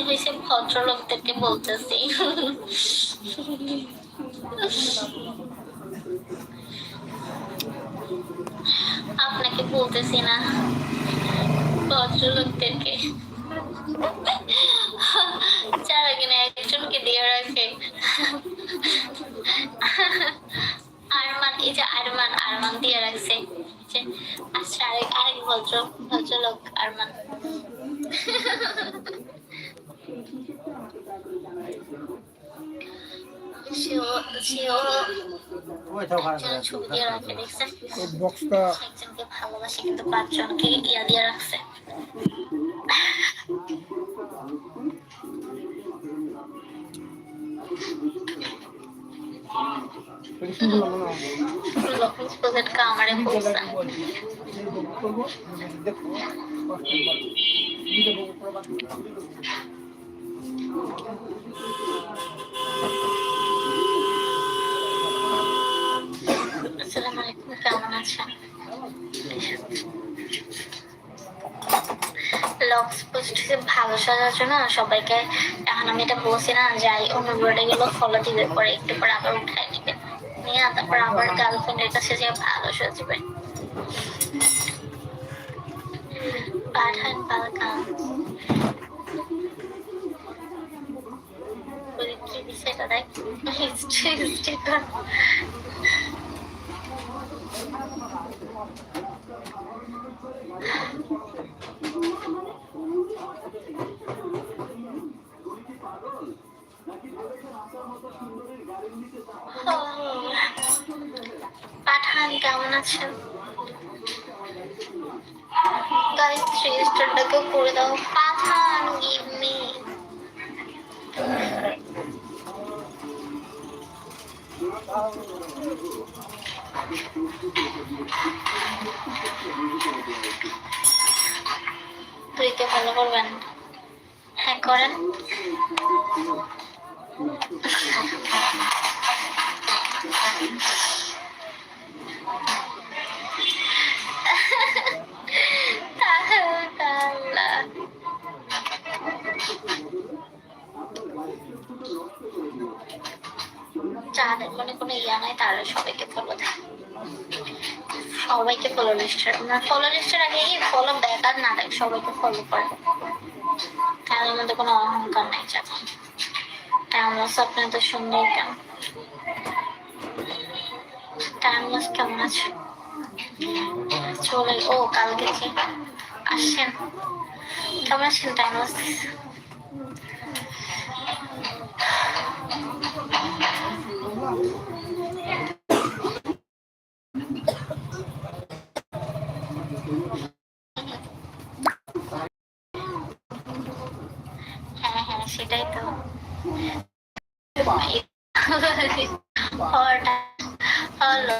আমি হয়েছে ভদ্রলোকদেরকে বলতেছি। আপনাকে বলতেছি না। ভদ্রলোকদেরকে। যারা কিনা একজনকে দিয়ে রাখে। আরমান, এই যে আরমান আরমান দিয়ে রাখছে। আচ্ছা আরেক আরেক ভদ্র, ভদ্রলোক আরমান। ভালোবাসে কিন্তু পাঁচজনকে ইয়া দিয়ে রাখছে করব দেখো লক্স পোস্ট ভালো সাজার জন্য সবাইকে, এখন আমি এটা বলছি না, যাই অনুরোধে গেলো ফলো দিবে, পরে একটু পরে আবার উঠাই নিবে। নিয়ে তারপর আবার গার্লফ্রেন্ডের কাছে যে ভালো সাজবে। পাঠান পালকান হিস্ট্রি হিস্ট্রি পাঠান কেমন আছেন? গাইস থ্রি স্টারটাকে করে দাও। পাঠান গিভ মি তুই কে ফলো করবেন হ্যাঁ করেন। আল্লাহ যাদের মনে কোনো ইয়া নাই তারা সবাইকে ফলো দেয় সবাইকে ফলো লিস্টার না ফলো লিস্টার আগে ফলো ব্যাক আর না দেখ, সবাইকে ফলো করে। তাদের মধ্যে কোনো অহংকার নাই যাবে টাইমলস আপনি তো সুন্দর কেন টাইমলস কেমন আছে? চলে ও, কালকে কি? আসছেন। কেমন আছেন টাইমলস হ্যাঁ হ্যাঁ সেটাই তো। হলো